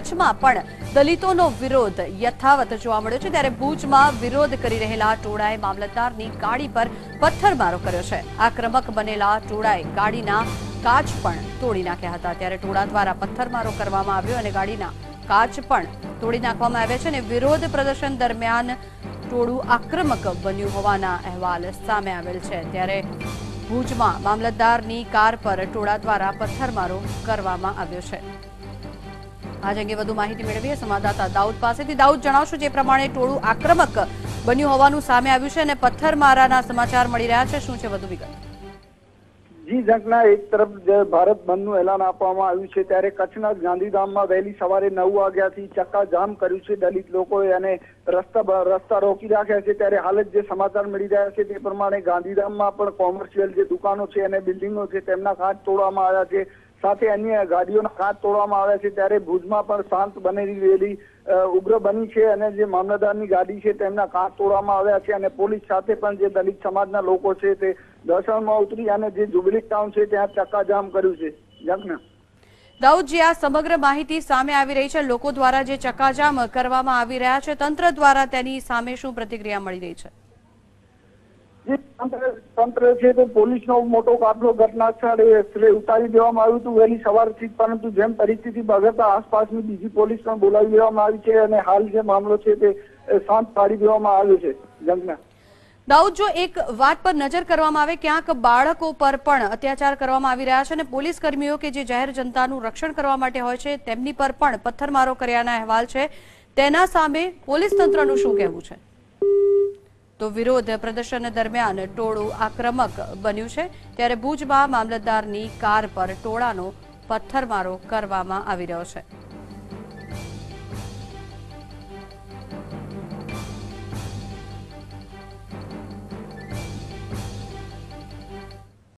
કચ્છમાં પણ દલિતોનો વિરોધ યથાવત જોવા મળ્યો છે. ત્યારે ભુજમાં વિરોધ કરી રહેલા ટોળાએ મામલતદારની ગાડી પર પથ્થરમારો કર્યો છે. આક્રમક બનેલા ટોળાએ ગાડીના કાચ પણ તોડી નાખ્યા હતા. ત્યારે ટોળા દ્વારા પથ્થરમારો કરવામાં આવ્યો અને ગાડીના કાચ પણ તોડી નાખવામાં આવ્યા છે અને વિરોધ પ્રદર્શન દરમિયાન ટોળું આક્રમક બન્યું હોવાના અહેવાલ સામે આવેલ છે. ત્યારે ભુજમાં મામલતદારની કાર પર ટોળા દ્વારા પથ્થરમારો કરવામાં આવ્યો છે. આજ અંગે વધુ માહિતી મેળવીએ સંવાદદાતા દાઉદ પાસેથી. દાઉદ, જણાવશો જે પ્રમાણે ટોળું આક્રમક બન્યું હોવાનું સામે આવ્યું છે અને પથ્થરમારાના સમાચાર મળી રહ્યા છે. શું છે વધુ વિગત? જી જંગના એક તરફ ભારત બંધનું એલાન આપવામાં આવ્યું છે ત્યારે કચ્છના ગાંધીધામમાં વહેલી સવારે નવ વાગ્યાથી ચક્કા જામ કર્યું છે દલિત લોકોએ અને રસ્તા રસ્તા રોકી રાખ્યા છે. ત્યારે હાલ જે સમાચાર મળી રહ્યા છે તે પ્રમાણે ગાંધીધામમાં પણ કોમર્શિયલ જે દુકાનો છે અને બિલ્ડિંગો છે તેમના ઘાટ તોડવામાં આવ્યા છે. સાથે અન્ય ગાડીઓના હાથ તોડવામાં આવ્યા છે ત્યારે ભુજમાં પણ શાંત બનેલી રહેલી ઉગ્ર બની છે અને જે મામલતદારની ગાડી છે તેમના કાચ તોડવામાં આવ્યા છે અને પોલીસ સાથે પણ જે દલિત સમાજના લોકો છે તે દર્શનમાં ઉતરી અને જે જુબલી ટાઉન છે ત્યાં ચક્કાજામ કર્યું છે. જગના દાઉદજી આ સમગ્ર માહિતી સામે આવી રહી છે. લોકો દ્વારા જે ચક્કાજામ કરવામાં આવી રહ્યા છે, તંત્ર દ્વારા તેની સામે શું પ્રતિક્રિયા મળી રહી છે? તંત્ર છે તે પોલીસનો મોટો કાફલો ઘટના સ્થળે ઉતારી દેવામાં આવ્યું હતું વહેલી સવારથી પરંતુ જેમ પરિસ્થિતિ બગડતા આસપાસની બીજી પોલીસ પણ બોલાવી દેવામાં આવી છે અને હાલ જે મામલો છે તે શાંત પાડી દેવામાં આવ્યો છે જંગના. દાઉદ, જો એક વાત પર નજર કરવામાં આવે, ક્યાંક બાળકો પર પણ અત્યાચાર કરવામાં આવી રહ્યા છે અને પોલીસ કર્મીઓ કે જે જાહેર જનતાનું રક્ષણ કરવા માટે હોય છે, તેમની પર પણ પથ્થરમારો કર્યાના અહેવાલ છે. તેના સામે પોલીસ તંત્રનું શું કહેવું છે? તો વિરોધ પ્રદર્શન દરમિયાન ટોળું આક્રમક બન્યું છે. ત્યારે ભુજમાં મામલતદારની કાર પર ટોળાનો પથ્થરમારો કરવામાં આવી રહ્યો છે.